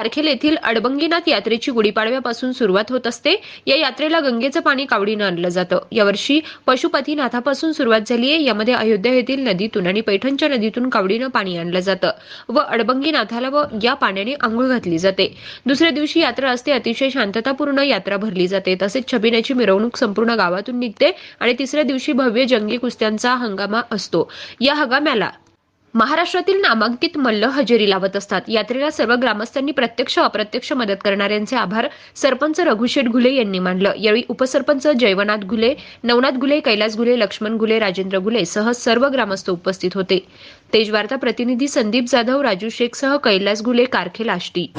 कारखेल येथील अडबंगीनाथ यात्रेची गुढीपाडव्यापासून सुरुवात होत असते. या यात्रेला गंगेचं पाणी कावडीनं आणलं जातं. यावर्षी पशुपतीनाथापासून सुरुवात झाली आहे. यामध्ये अयोध्या येथील नदीतून आणि पैठणच्या नदीतून कावडीनं पाणी आणलं जातं व अडबंगीनाथाला व या पाण्याने आंघोळ घातली जाते. दुसऱ्या दिवशी यात्रा असते. अतिशय शांततापूर्ण यात्रा भरली जाते. तसेच छबिनाची मिरवणूक संपूर्ण गावातून निघते आणि तिसऱ्या दिवशी भव्य जंगी कुस्त्यांचा हंगामा असतो. या हंगाम्याला महाराष्ट्रातील नामांकित मल्ल हजेरी लावत असतात. यात्रेला सर्व ग्रामस्थांनी प्रत्यक्ष अप्रत्यक्ष मदत करणाऱ्यांचे आभार सरपंच रघुशेठ घुले यांनी मानलं. यावेळी उपसरपंच जयवनाथ घुले नवनाथ घुले कैलास घुले लक्ष्मण घुले राजेंद्र घुले सह सर्व ग्रामस्थ उपस्थित होते. तेजवार्ता प्रतिनिधी संदीप जाधव राजू शेख सह कैलास घुले कारखेल आष्टी.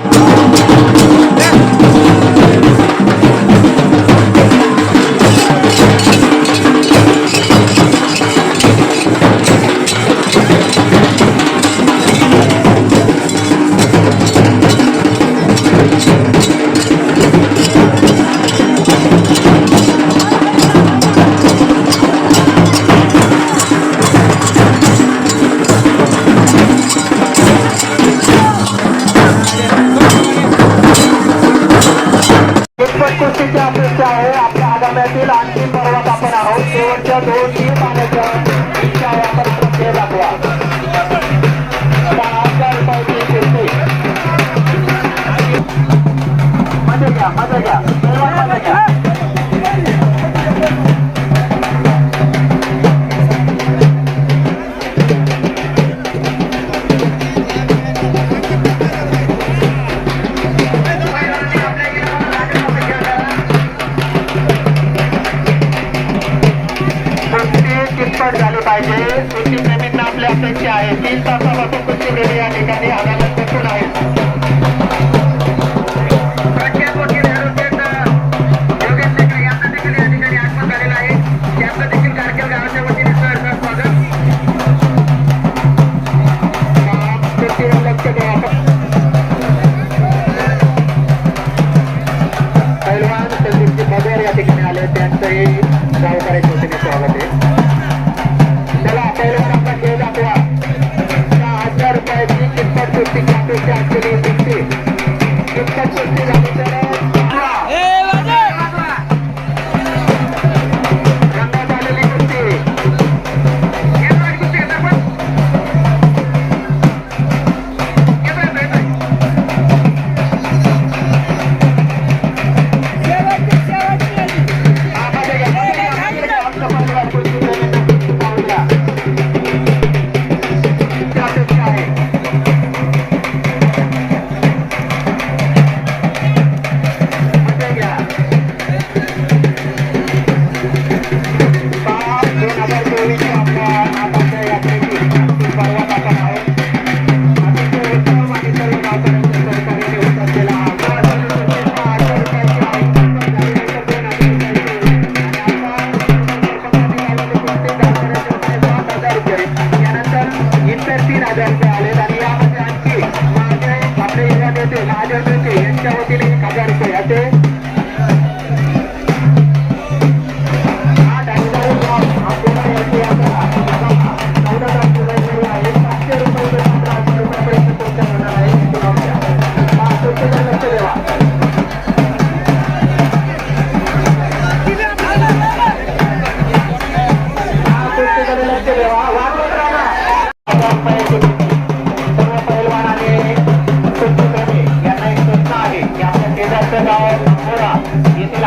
अंतिम पर्वात आपण आहोत. शेवटच्या दोन तीन पाण्याच्या आपण आपली आहे. तीन तासापासून कुस्ती प्रेमी या ठिकाणी आगामी बसून आहेत लक्ष द्या. कितपत कुस्तीची five.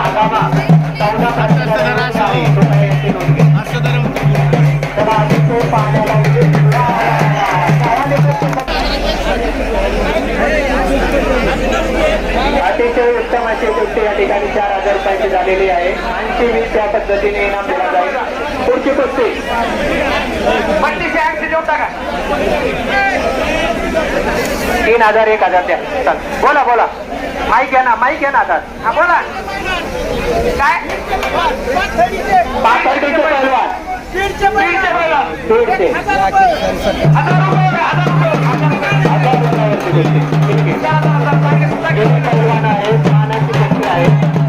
आगामा चौदा अतिशय उत्तम अशी या ठिकाणी चार हजार रुपयाची झालेली आहे ऐंशी वीस या पद्धतीने इनाम दिला जाईल पुढची कुस्ती बत्तीसशे ऐंशी का तीन हजार एक हजार द्या. चल बोला बोला. माईक घ्या ना माईक घ्या ना आता. हा बोला. काय? पाथर्डीचे पैलवान पैलवान हजार रुपये हजार रुपये. हजार रुपयावरची कुस्ती ठीक आहे एक पैलवान आहे पाण्याची कुस्ती आहे.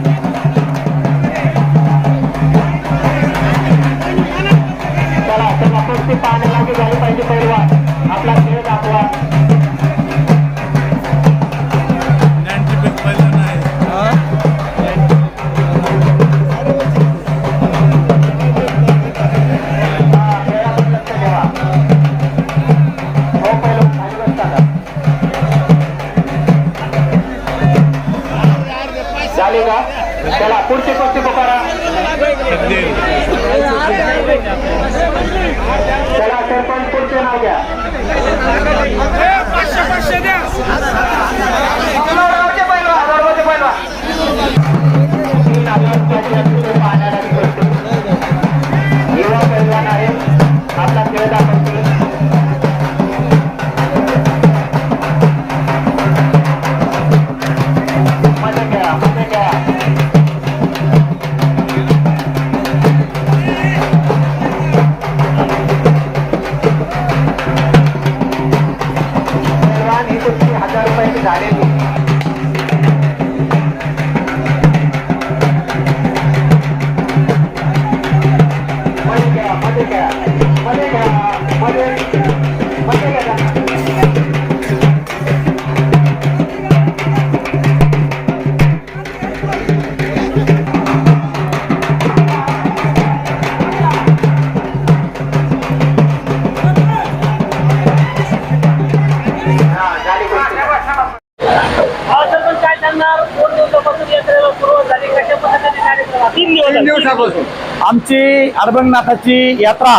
आमची अर्भंगनाथाची यात्रा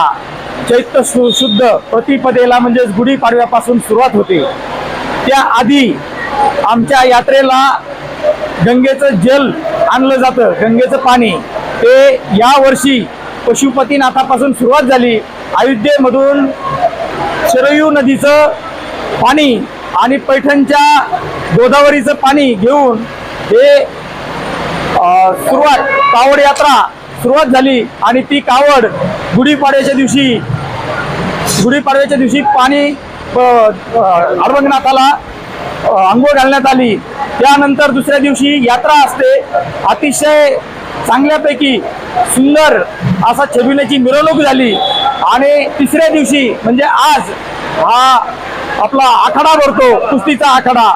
चैत्र शु शुद्ध प्रतिपदेला म्हणजेच गुढीपाडव्यापासून सुरुवात होते. त्या आधी आमच्या यात्रेला गंगेचं जल आणलं जातं गंगेचं पाणी. ते यावर्षी पशुपतीनाथापासून सुरुवात झाली. अयोध्येमधून शरयू नदीचं पाणी आणि पैठणच्या गोदावरीचं पाणी घेऊन हे सुरुवात कावड यात्रा सुरुवात झाली आणि ती कावड गुढीपाडव्याच्या दिवशी गुढीपाडव्याच्या दिवशी पाणी अडवंगनाथाला अ, आंघोळ घालण्यात आली. त्यानंतर दुसऱ्या दिवशी यात्रा असते. अतिशय चांगल्यापैकी सुंदर असा छबिण्याची मिरवणूक झाली. आणि तिसऱ्या दिवशी म्हणजे आज हा आपला आखाडा भरतो कुस्तीचा आखाडा.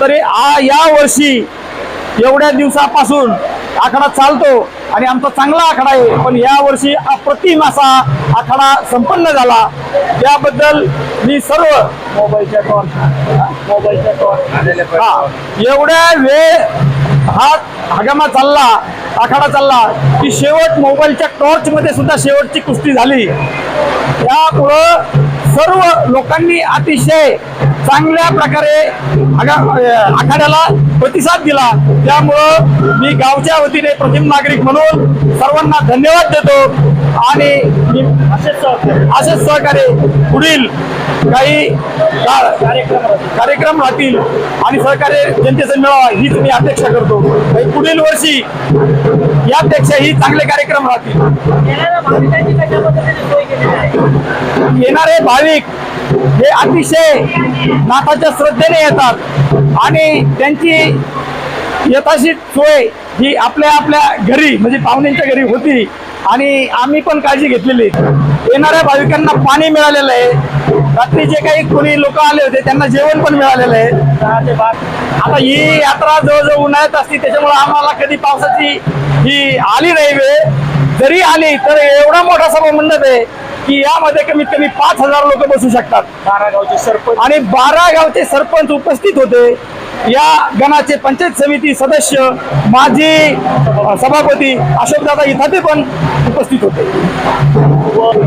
तरी आ या वर्षी एवढ्या दिवसापासून आखाडा चालतो. आणि आमचा चांगला आखाडा आहे. पण या वर्षी अप्रतिम असा आखाडा संपन्न झाला. त्याबद्दल मी सर्व मोबाईलच्या मोबाईलच्या हा एवढ्या वेळ हा हगामा चालला आखाडा चालला की शेवट मोबाईलच्या टॉर्च मध्ये सुद्धा शेवटची कुस्ती झाली. त्यामुळं सर्व लोकांनी अतिशय चांगल्या प्रकारे आखाड्याला प्रतिसाद दिला. त्यामुळं मी गावच्या वतीने प्रथम नागरिक म्हणून सर्वांना धन्यवाद देतो आणि मी असेच सहकार्य असेच सहकार्य पुढील काही कार्यक्रम राहतील आणि सहकार्य जनतेचा मिळावा हीच मी अपेक्षा करतो. पुढील वर्षी यापेक्षाही चांगले कार्यक्रम राहतील. येणारे भाविक हे अतिशय नाथाच्या श्रद्धेने येतात. आणि त्यांची यथाशी सोय ही आपल्या आपल्या घरी म्हणजे पाहुण्यांच्या घरी होती. आणि आम्ही पण काळजी घेतलेली. येणाऱ्या भाविकांना पाणी मिळालेलं आहे. रात्री जे काही कोणी लोक आले होते त्यांना जेवण पण मिळालेलं आहे. आता ही यात्रा जवळजवळ उन्हाळ्यात असते त्याच्यामुळे आम्हाला कधी पावसाची ही आली नाही वेळ. जरी आली तर एवढा मोठा सभा मंडप आहे. की यामध्ये कमीत कमी पाच हजार लोक बसू शकतात. बारा गावचे सरपंच. आणि बारा गावचे सरपंच उपस्थित होते. या गणाचे पंचायत समिती सदस्य माजी सभापती अशोकदादा इथाते पण उपस्थित होते.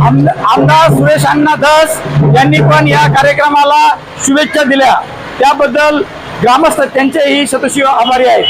आम- आमदार सुरेश अण्णा धस यांनी पण या कार्यक्रमाला शुभेच्छा दिल्या. त्याबद्दल ग्रामस्थ त्यांचेही शतशिव आभारी आहेत.